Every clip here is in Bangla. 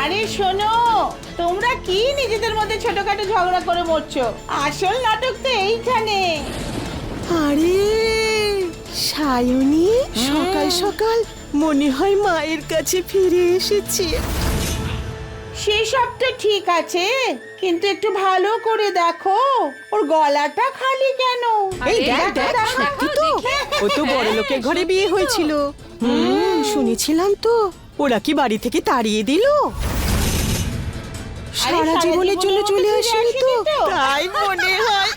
আরে শোনো তোমরা কি নিজেদের মধ্যে ছোটখাটো ঝগড়া করে মরছো? আসল নাটক তো এইখানে। আরে সায়নী হ্যাঁ। সকাল সকাল মনে হয় মায়ের কাছে ফিরে এসেছি। সেসব তো ঠিক আছে কিন্তু একটু ভালো করে দেখো। ওর গলাটা খালি কেন? এই দেখ দেখ দেখো, সত্যি তো দেখে। ও তো বড় লোকের ঘরে বিয়ে হয়েছিল। হুম শুনেছিলাম তো। ওরা কি বাড়ি থেকে তাড়িয়ে দিল? সারা জীবনের জন্য চলে আসেনি তো? আসেনি তো? তাই মনে হয়।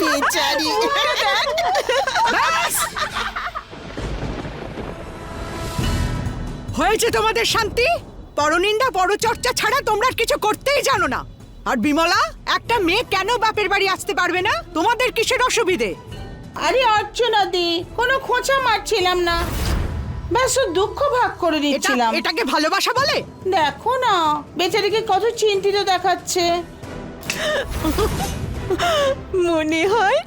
বেচারি। হয়েছে তোমাদের শান্তি? পরনিন্দা পরচর্চা ছাড়া তোমরা আর কিছু করতেই জানো না। আর বিমলা একটা মেয়ে কেন বাপের বাড়ি আসতে পারবে না? তোমাদের কিসের অসুবিধে? আরে অর্চনা দি কোনো খোঁচা মারছিলাম না। ব্যাস ওর দুঃখ ভাগ করে দিচ্ছিলাম। এটাকে ভালোবাসা বলে? দেখো না বেচারিকে কত চিন্তিত দেখাচ্ছে। মনে হয়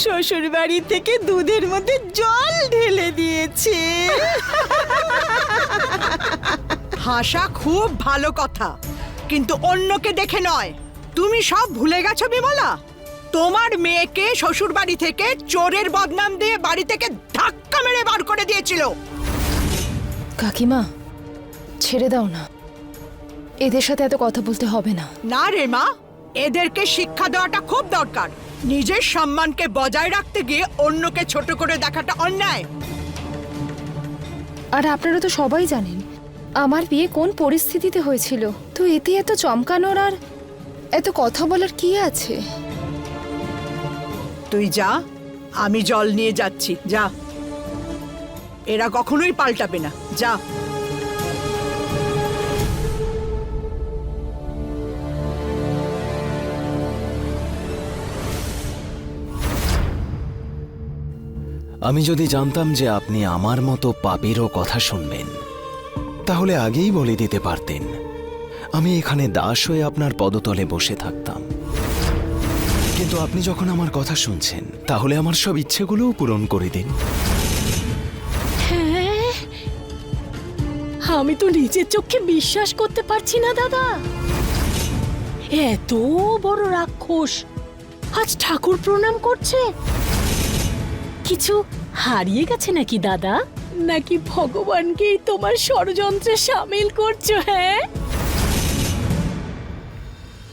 শ্বশুর বাড়ি থেকে দুধের মধ্যে জল ঢেলে দিয়েছে। হাসা খুব ভালো কথা কিন্তু অন্যকে দেখে নয়। তুমি সব ভুলে গেছো বিমলা? তোমার মেয়েকে শ্বশুর বাড়ি থেকে চোরের বদনাম দিয়ে বাড়ি থেকে ধাক্কা মেরে বার করে দিয়েছিল। কাকিমা ছেড়ে দাও না। এদের সাথে এত কথা বলতে হবে না। না রে মা এদেরকে শিক্ষা দেওয়াটা খুব দরকার। নিজের সম্মানকে বজায় রাখতে গিয়ে অন্যকে ছোট করে দেখাটা অন্যায়। আর আপনারা তো সবাই জানেন আমার বিয়ে কোন পরিস্থিতিতে হয়েছিল? তো এতে এত চমকানোর আর এত কথা বলার কি আছে? তুই যা আমি জল নিয়ে যাচ্ছি যা। এরা কখনোই পাল্টাবে না যা। আমি যদি জানতাম যে আপনি আমার মতো পাপেরও কথা শুনবেন। তাহলে আগেই বলে দিতে পারতেন। আমি এখানে দাস হয়ে আপনার পদতলে বসে থাকতাম। কিন্তু আপনি যখন আমার কথা শুনছেন, তাহলে আমার সব ইচ্ছেগুলোও পূরণ করে দিন। আমি তো নিজের চোখে বিশ্বাস করতে পারছি না, দাদা। এত বড় রাক্ষস আজ ঠাকুর প্রণাম করছে। কিছু হারিয়ে গেছে নাকি, দাদা? নাকি ভগবানকেই তোমার ষড়যন্ত্রে সামিল করছ হ্যাঁ?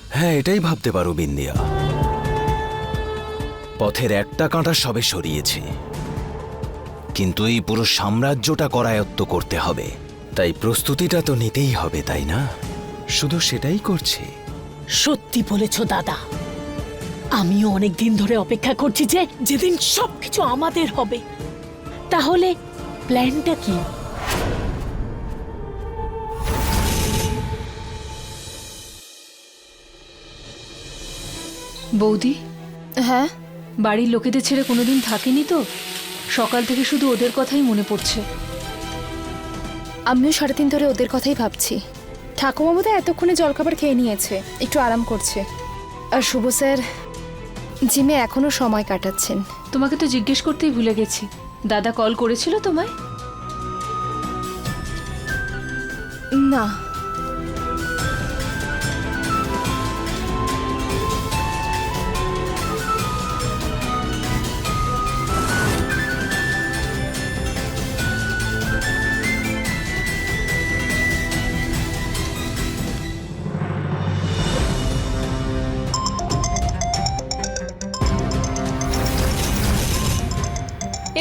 হ্যাঁ এটাই ভাবতে পারো বিন্দিয়া। পথের একটা কাঁটা সবে সরিয়েছে। কিন্তু এই পুরো সাম্রাজ্যটা করায়ত্ত করতে হবে। তাই প্রস্তুতিটা তো নিতেই হবে তাই না? শুধু সেটাই করছে। সত্যি বলেছ দাদা। আমিও অনেক দিন ধরে অপেক্ষা করছি যে যেদিন সবকিছু আমাদের হবে তাহলে প্ল্যানটা কি? বৌদি? হ্যাঁ? বাড়ির লোকেদের ছেড়ে কোনোদিন থাকেনি তো? সকাল থেকে শুধু ওদের কথাই মনে পড়ছে। আমিও সাড়ে তিন ধরে ওদের কথাই ভাবছি। ঠাকুমা বোধহয় এতক্ষণে জলখাবার খেয়ে নিয়েছে একটু আরাম করছে। আর শুভ স্যার জিমে এখনও সময় কাটাচ্ছেন। তোমাকে তো জিজ্ঞেস করতেই ভুলে গেছি। দাদা কল করেছিল তোমায়? না।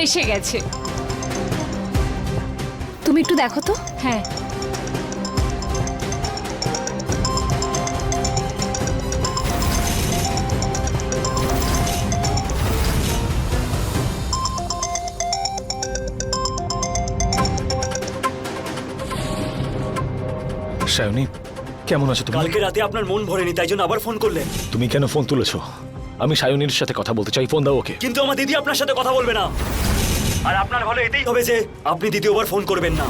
এসে গেছে। তুমি একটু দেখো তো। হ্যাঁ। সায়নী কেমন আছো তুমি? কালকে রাতে আপনার মন ভরেনি তাই জন্য আবার ফোন করলেন। তুমি কেন ফোন তুলেছো? আমি সায়নীর সাথে কথা বলতে চাই। ফোন দাও ওকে। কিন্তু আমার দিদি আপনার সাথে কথা বলবে না। আর আপনার ভালো এটাই হবে যে আপনি দ্বিতীয়বার ফোন করবেন না।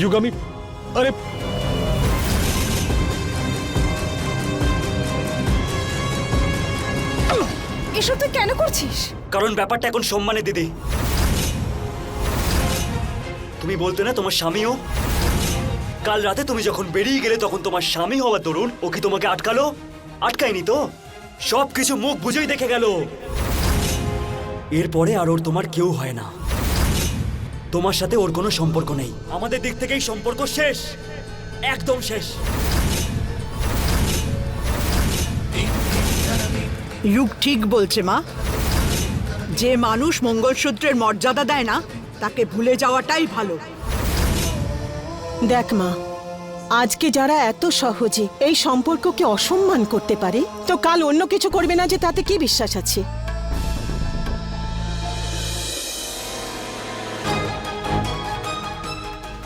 যুগামি আরে এসব তুই কেন করছিস? কারণ ব্যাপারটা এখন সম্মানে দিদি। তুমি বলতে না তোমার স্বামীও? কাল রাতে তুমি যখন বেরিয়ে গেলে তখন তোমার স্বামী হওয়ার দরুন ও কি তোমাকে আটকালো? আটকায়নি তো? সব কিছু মুখ বুঝেই দেখে গেল। এরপরে আর ওর তোমার কেউ হয় না। তোমার সাথে ওর কোনো সম্পর্ক নেই। আমাদের দিক থেকেই সম্পর্ক শেষ। একদম শেষ। যুগ ঠিক বলছে মা। যে মানুষ মঙ্গলসূত্রের মর্যাদা দেয় না তাকে ভুলে যাওয়াটাই ভালো। দেখ মা আজকে যারা এত সহজে এই সম্পর্ককে অসম্মান করতে পারে তো কাল অন্য কিছু করবে না যে তাতে কি বিশ্বাস আছে?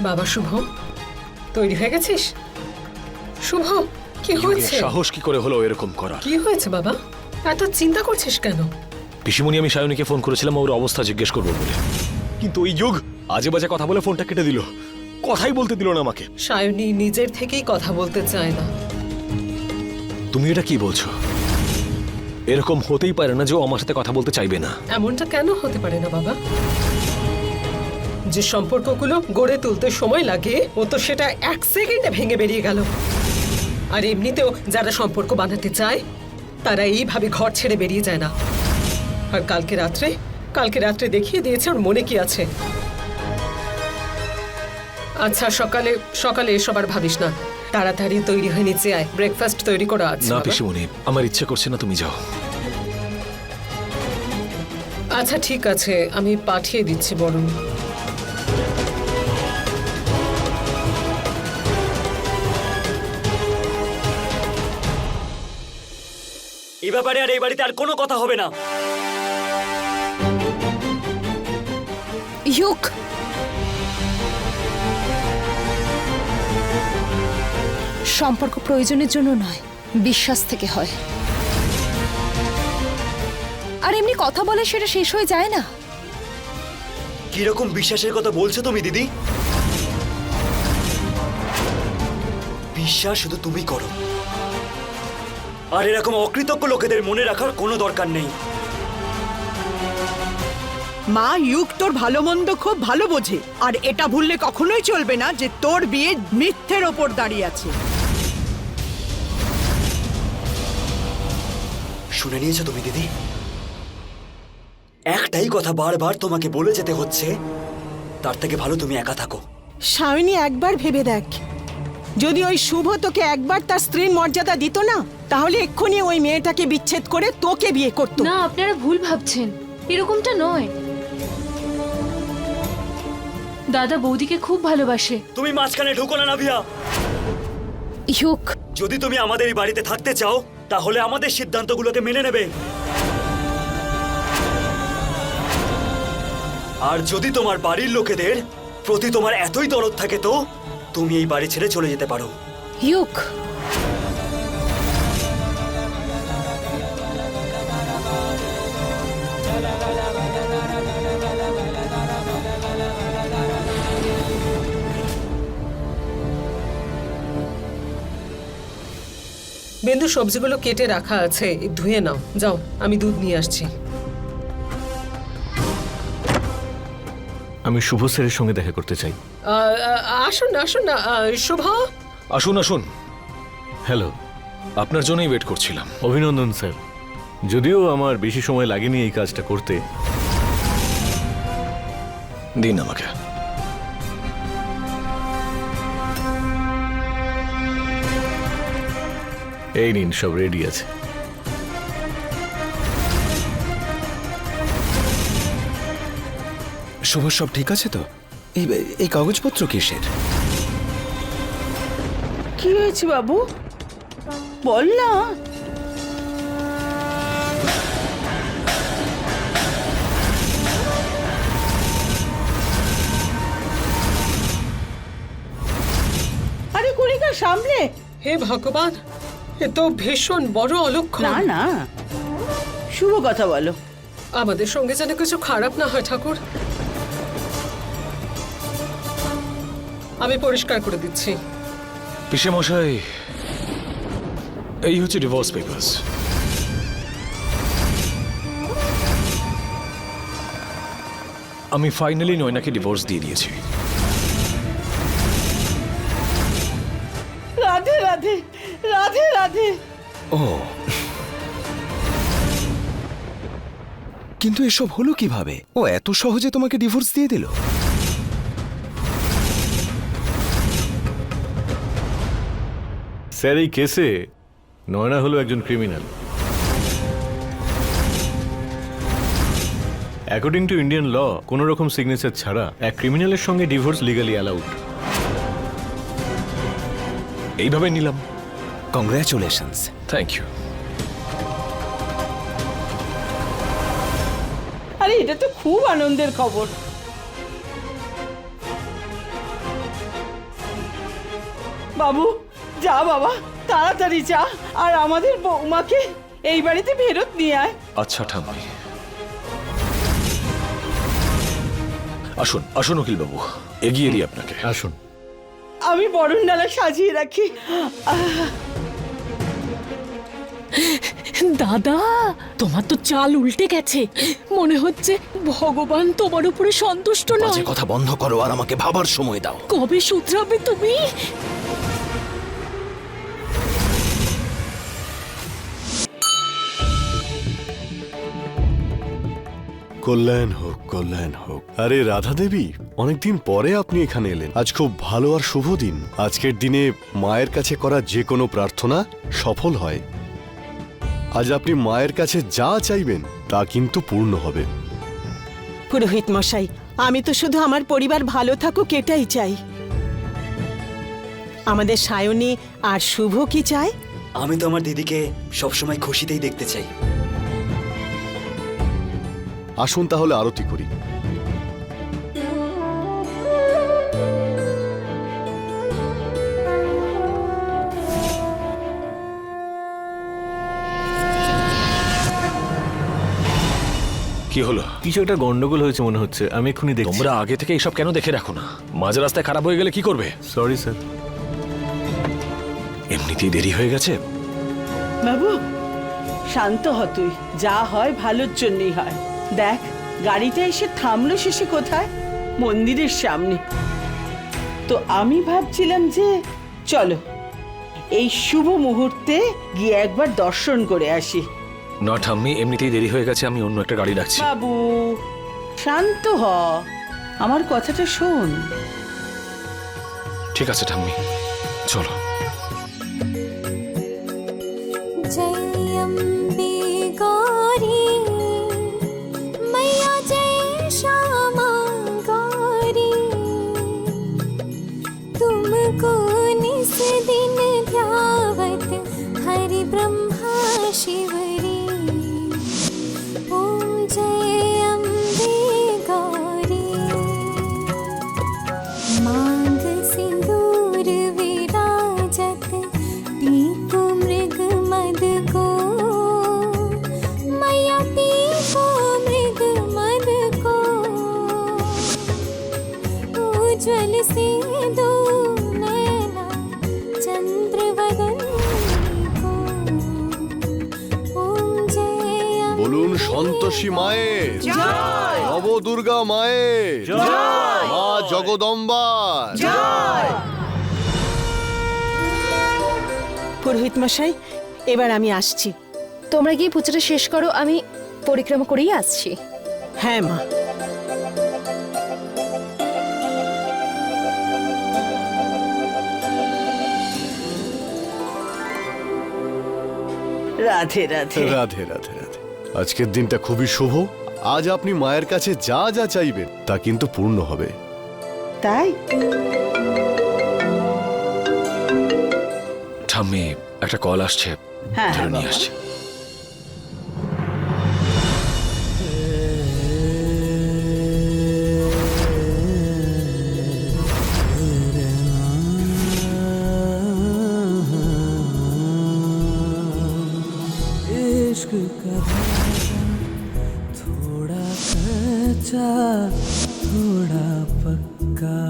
বাবা শুভ? তৈরি হয়ে গেছিস? শুভ কি হয়েছে? সাহস কি করে হলো এরকম করার? কি হয়েছে বাবা? এত চিন্তা করছিস কেন? পিসিমণি আমি সায়নীকে ফোন করেছিলাম ওর অবস্থা জিজ্ঞেস করব বলে। কিন্তু ওই যুগ আজে বাজে কথা বলে ফোনটা কেটে দিল। কথাই বলতে দিল না আমাকে। সায়নী নিজের থেকেই কথা বলতে চায় না। তুমি এটা কি বলছো? এরকম হতেই পারে না যে ও আমার সাথে কথা বলতে চাইবে না। এমনটা কেন হতে পারে না বাবা? যে সম্পর্কগুলো গড়ে তুলতে সময় লাগে ও তো সেটা এক সেকেন্ডে ভেঙে বেরিয়ে গেল। আর এমনিতেও যারা সম্পর্ক বানাতে চায় তারা এইভাবে ঘর ছেড়ে বেরিয়ে যায় না। আর কালকে রাত্রে কালকে রাত্রে দেখিয়ে দিয়েছে ওর মনে কি আছে। আচ্ছা সকালে সকালে এসব আর ভাবিস না। তাড়াতাড়ি তৈরি হয়ে নিচে আয়। ব্রেকফাস্ট তৈরি করা আছে না। পিসিমণি আমার ইচ্ছে করছে না তুমি যাও। আচ্ছা ঠিক আছে আমি পাঠিয়ে দিচ্ছি বরং এই ব্যাপারে আর এই বাড়িতে আর কোনো কথা হবে না। ইউক সম্পর্ক প্রয়োজনের জন্য নয় বিশ্বাস থেকে হয়। আর এমনি কথা বলে সেটা শেষ হয়ে যায় না। কীরকম বিশ্বাসের কথা বলছো তুমি দিদি? বিশ্বাস শুধু তুমি করো। আর এরকম অকৃতজ্ঞ লোকেদের মনে রাখার কোনো দরকার নেই। মা ইউক তোর ভালো মন্দ খুব ভালো বোঝে। আর এটা ভুললে কখনোই চলবে না যে তোর বিয়ে মিথ্যের ওপর দাঁড়িয়ে আছে। শুনে নিয়েছো তুমি দিদি? একটাই কথা বারবার তোমাকে বলে যেতে হচ্ছে তার থেকে ভালো তুমি একা থাকো। সায়নী একবার ভেবে দেখ। যদি ওই শুভ তোকে একবার তার স্ত্রীর মর্যাদা দিত না তাহলে এক্ষুনি ওই মেয়েটাকে বিচ্ছেদ করে তোকে বিয়ে করতো। না আপনারা ভুল ভাবছেন। এরকমটা নয়। দাদা বৌদিকে খুব ভালোবাসে। তুমি মাঝখানে ঢুকো না নাভিয়া। ইউক যদি তুমি আমাদের এই বাড়িতে থাকতে চাও তাহলে আমাদের সিদ্ধান্তগুলোকে মেনে নেবে। আর যদি তোমার বাড়ির লোকেদের প্রতি তোমার এতই দরদ থাকে তো, তুমি এই বাড়ি ছেড়ে চলে যেতে পারো। ইউক বিন্দু সবজিগুলো কেটে রাখা আছে ধুয়ে নাও। যাও আমি দুধ নিয়ে আসছি। আমি শুভ স্যারের সঙ্গে দেখা করতে চাই। আসুন না আসুন না শুভা? আসুন আসুন। হ্যালো। আপনার জন্যই ওয়েট করছিলাম। অভিনন্দন স্যার। যদিও আমার বেশি সময় লাগেনি এই কাজটা করতে। দিন আমাকে। এই নিন সব রেডি আছে। শুভ সব ঠিক আছে তো? এই এই কাগজপত্র কিসের? কি হয়েছে বাবু? বল না। আরে কুড়িকা সামলে হে ভগবান এ তো ভীষণ বড় অলক্ষণ। না না। শুভ কথা বলো। আমাদের সঙ্গে যেন কিছু খারাপ না হয় ঠাকুর। আমি পরিষ্কার করে দিচ্ছি। পিসে মশাই এই হচ্ছে ডিভোর্স পেপার্স আমি ফাইনালি নয়নাকে ডিভোর্স দিয়ে দিয়েছি। রাধে। ও। কিন্তু এসব হলো কীভাবে? ও এত সহজে তোমাকে ডিভোর্স দিয়ে দিল? স্যার এই কেসে নয়না হলো একজন criminal according to Indian law কোনো রকম সিগনেচার ছাড়া এক ক্রিমিনালের সঙ্গে ডিভোর্স লিগালি অ্যালাউড এইভাবে নিলাম। কংগ্রাচুলেশনস থ্যাংক ইউ আরে এটা তো খুব আনন্দের খবর। বাবু যা বাবা তাড়াতাড়ি যা। আর আমাদের বৌমাকে এই বাড়িতে ফেরত নিয়ে আয়। আচ্ছা ঠাম্মি। আসুন আসুন বাবু এগিয়ে দিই আপনাকে। আসুন। আমি বরণ ডালা সাজিয়ে রাখি। আহ, দাদা তোমার তো চাল উল্টে গেছে। মনে হচ্ছে ভগবান তোমার উপরে সন্তুষ্ট বাজে নয় কথা বন্ধ করো আর আমাকে ভাবার সময় দাও। কবে শুধরাবে তুমি? কল্যাণ হোক কল্যাণ হোক। আরে রাধা দেবী অনেকদিন পরে আপনি এখানে এলেন। আজ খুব ভালো আর শুভ দিন। আজকের দিনে মায়ের কাছে করা যে কোনো প্রার্থনা সফল হয়। আজ আপনি মায়ের কাছে যা চাইবেন তা কিন্তু পূর্ণ হবে। পুরোহিত মশাই আমি তো শুধু আমার পরিবার ভালো থাকুক এটাই চাই। আমাদের সায়নী আর শুভ কি চাই আমি তো আমার দিদিকে সবসময় খুশিতেই দেখতে চাই। আসুন তাহলে আরতি করি। কি হলো? কিছু একটা গন্ডগোল হয়েছে মনে হচ্ছে। আমি এক্ষুনি দেখছি। তোমরা আগে থেকে এইসব কেন দেখে রাখো না? মাঝ রাস্তায় খারাপ হয়ে গেলে কি করবে? সরি স্যার এমনিতেই দেরি হয়ে গেছে? বাবু শান্ত হ তুই। যা হয় ভালোর জন্যই হয়। দেখ গাড়িটা এসে থামলো শেষে কোথায়? মন্দিরের সামনে। তো আমি ভাবছিলাম যে চলো। এই শুভ মুহূর্তে গিয়ে একবার দর্শন করে আসি। না ঠাম্মি এমনিতেই দেরি হয়ে গেছে আমি অন্য একটা গাড়ি ডাকছি। বাবু শান্ত হ। আমার কথাটা শোন। ঠিক আছে ঠাম্মি চলো। সন্তোষী মায়ের নব দুর্গা মায়ের মা জগদম্বা। পুরোহিত মশাই এবার আমি আসছি। তোমরা গিয়ে পুজোটা শেষ করো আমি পরিক্রমা করেই আসছি। হ্যাঁ মা। রাধে রাধে। রাধে রাধে রাধে। আজকের দিনটা খুবই শুভ। আজ আপনি মায়ের কাছে যা যা চাইবেন তা কিন্তু পূর্ণ হবে। তাই? ঠাম্মি একটা কল আসছে। হ্যাঁ, ধরে নিয়ে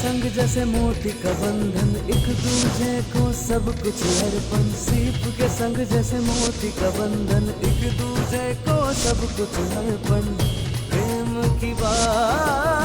संग जैसे मोती का बंधन, एक दूजे को सब कुछ अर्पण सीप के संग जैसे मोती का बंधन, एक दूजे को सब कुछ अर्पण प्रेम की बांसुरी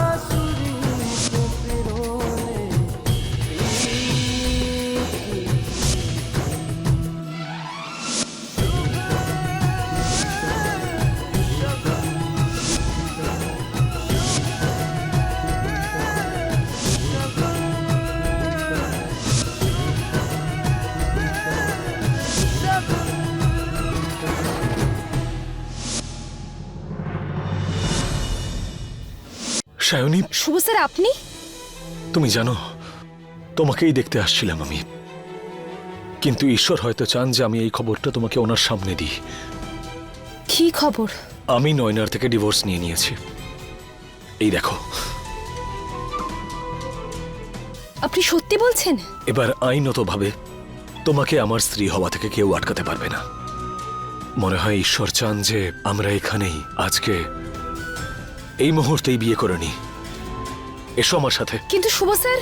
সায়নী। শুভ স্যার আপনি? তুমি জানো তোমাকেই দেখতে আসছিলাম আমি। কিন্তু ঈশ্বর হয়তো চান যে আমি এই খবরটা তোমাকে ওনার সামনে দিই। কি খবর? আমি নয়নার থেকে ডিভোর্স নিয়ে নিয়েছি। এই দেখো। আপনি সত্যি বলছেন? এবার আইনতভাবে তোমাকে আমার স্ত্রী হওয়া থেকে কেউ আটকাতে পারবে না। মনে হয় ঈশ্বর চান যে আমরা এখানেই আজকে এই মুহূর্তেই বিয়ে করে নি। এসো আমার সাথে। কিন্তু শুভ স্যার।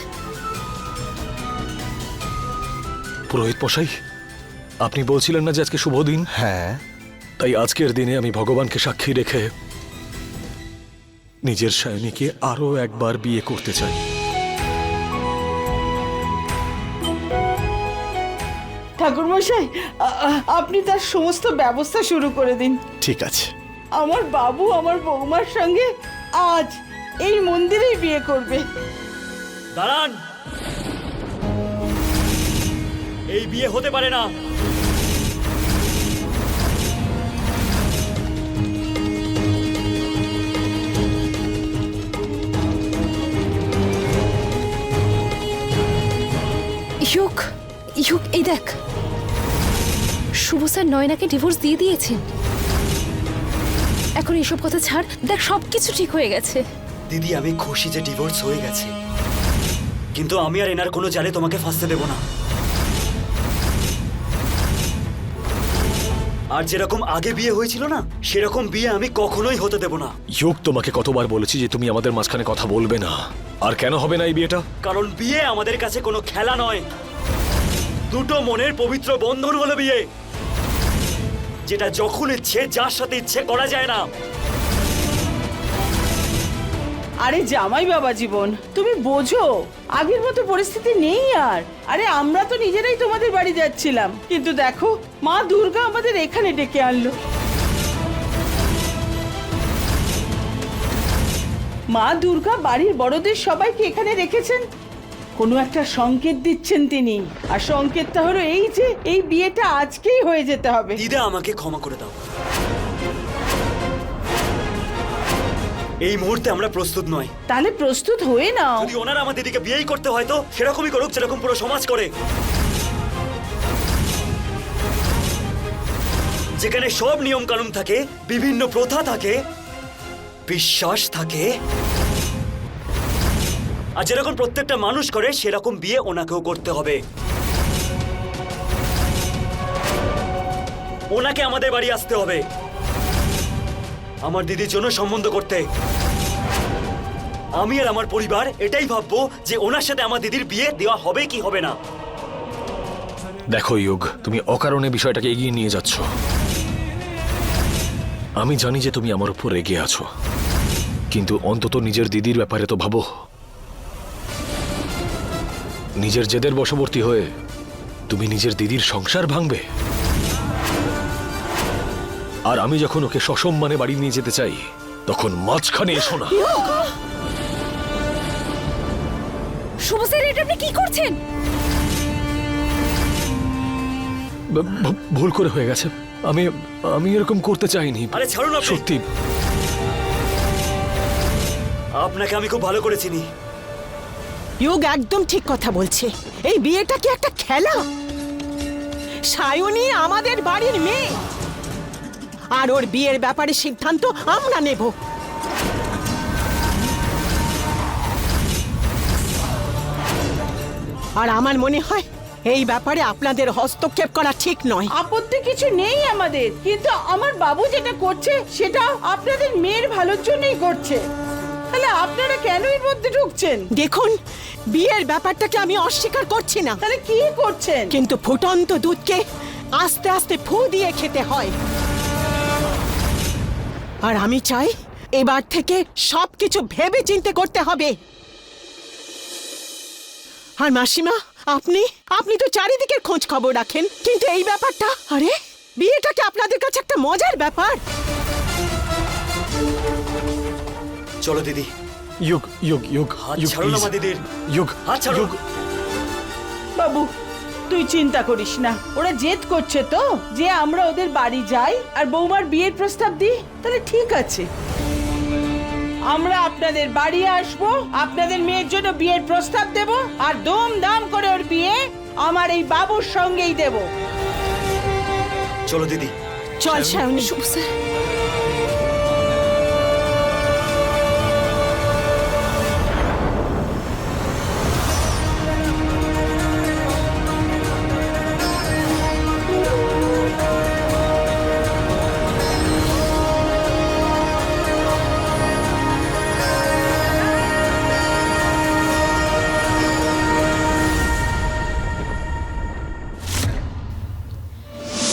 পুরোহিত মশাই আপনি বলছিলেন না যে আজকে শুভ দিন? হ্যাঁ। তাই আজকের দিনে আমি ভগবানকে সাক্ষী রেখে নিজের সায়নীকে আরও একবার বিয়ে করতে চাই। ঠাকুরমশাই আ- আ- আপনি তার সমস্ত ব্যবস্থা শুরু করে দিন। ঠিক আছে। আমার বাবু আমার বৌমার সঙ্গে আজ এই মন্দিরেই বিয়ে করবে। দাঁড়ান। এই বিয়ে হতে পারে না। ইউক ইউক এই দেখ। শুভ স্যার নয়নাকে ডিভোর্স দিয়ে দিয়েছেন। এখন এইসব কথা ছাড়। দেখ সব কিছু ঠিক হয়ে গেছে। দিদি আমি খুশি যে ডিভোর্স হয়ে গেছে। কিন্তু আমি আর এনার কোনো জালে তোমাকে ফাঁসতে দেব না। আর যেরকম আগে বিয়ে হয়েছিল না সেরকম বিয়ে আমি কখনোই হতে দেব না। যোগ তোমাকে কতবার বলেছি যে তুমি আমাদের মাঝখানে কথা বলবে না। আর কেন হবে না এই বিয়েটা? কারণ বিয়ে আমাদের কাছে কোনো খেলা নয়। দুটো মনের পবিত্র বন্ধন হলো বিয়ে। যেটা যখন ইচ্ছে, যার সাথে ইচ্ছে করা যায় না। আরে জামাই বাবা জীবন, তুমি বোঝো, আগের মতো পরিস্থিতি নেই আর। আরে আমরা তো নিজেরাই তোমাদের বাড়ি যাচ্ছিলাম, কিন্তু দেখো, মা দুর্গা আমাদের এখানে ডেকে আনলো। মা দুর্গা বাড়ির বড়দের সবাইকে এখানে রেখেছেন? কোনো একটা সংকেত দিচ্ছেন তিনি। আর সংকেতটা হলো এই যে এই বিয়েটা আজকেই হয়ে যেতে হবে। দিদা আমাকে ক্ষমা করে দাও। এই মুহূর্তে আমরা প্রস্তুত নয়। তাহলে প্রস্তুত হয়ে নাও। যদি ওনারা আমার দিদিকে বিয়েই করতে হয় তো সেরকমই করুক যেরকম পুরো সমাজ করে। যেখানে সব নিয়ম কানুন থাকে বিভিন্ন প্রথা থাকে বিশ্বাস থাকে। আর যেরকম প্রত্যেকটা মানুষ করে, সেরকম বিয়ে ওনাকেও করতে হবে। ওনাকে আমাদের বাড়ি আসতে হবে। আমার দিদির জন্য সম্বন্ধ করতে। আমি আর আমার পরিবার এটাই ভাববো যে ওনার সাথে আমার দিদির বিয়ে দেওয়া হবে কি হবে না। দেখো, ইয়োগ, তুমি অকারণে বিষয়টাকে এগিয়ে নিয়ে যাচ্ছ। আমি জানি যে তুমি আমার উপর রেগে আছো। কিন্তু অন্তত নিজের দিদির ব্যাপারে তো ভাবো। নিজের জেদের বশবর্তী হয়ে তুমি নিজের দিদির সংসার ভাঙবে। আর আমি যখন ওকে সসম্মানে বাড়ি নিয়ে যেতে চাই তখন মাঝখানে এসো না। শুভ স্যার এটা আপনি কি করছেন? ভুল করে হয়ে গেছে। আমি আমি এরকম করতে চাইনি। আরে ছাড়ুন আপনি। সত্যি। আপনাকে আমি খুব ভালো করে চিনি। ইয়োগ একদম ঠিক কথা বলছে। এই বিয়েটা কি একটা খেলা? সায়নী আমাদের বাড়ির মেয়ে। আর ওর বিয়ের ব্যাপারে সিদ্ধান্ত আমরা নেব। আর আমার মনে হয়, এই ব্যাপারে আপনাদের হস্তক্ষেপ করা ঠিক নয়। আপত্তি কিছু নেই আমাদের, কিন্তু আমার বাবু যেটা করছে সেটা আপনাদের মেয়ের ভালোর জন্যই করছে। তাহলে আপনারা কেন এর মধ্যে ঢুকছেন? দেখুন বিয়ের ব্যাপারটাকে আমি অস্বীকার করছি না। তাহলে কি করছেন? কিন্তু ফুটন্ত দুধকে আস্তে আস্তে ফু দিয়ে খেতে হয়। আর আমি চাই এবার থেকে সবকিছু ভেবে চিন্তে করতে হবে। আর মাসিমা আপনি আপনি তো চারিদিকের খোঁজ খবর রাখেন। কিন্তু এই ব্যাপারটা আরে বিয়েটা কি আপনাদের কাছে একটা মজার ব্যাপার? চলো দিদি। ইউগ ইউগ ইউগ হাত ছাড়ো না দিদির হাত ছাড়ো। বাবু তুই চিন্তা করিস না। ওরা জেদ করছে তো যে আমরা ওদের বাড়ি যাই আর বৌমার বিয়ের প্রস্তাব দিই। তাহলে ঠিক আছে। আমরা আপনাদের বাড়ি আসব আপনাদের মেয়ের জন্য বিয়ের প্রস্তাব দেব আর দম দাম করে ওর বিয়ে আমার এই বাবুর সঙ্গেই দেব। চলো দিদি। চল শ্যাওনি। শুভ স্যার।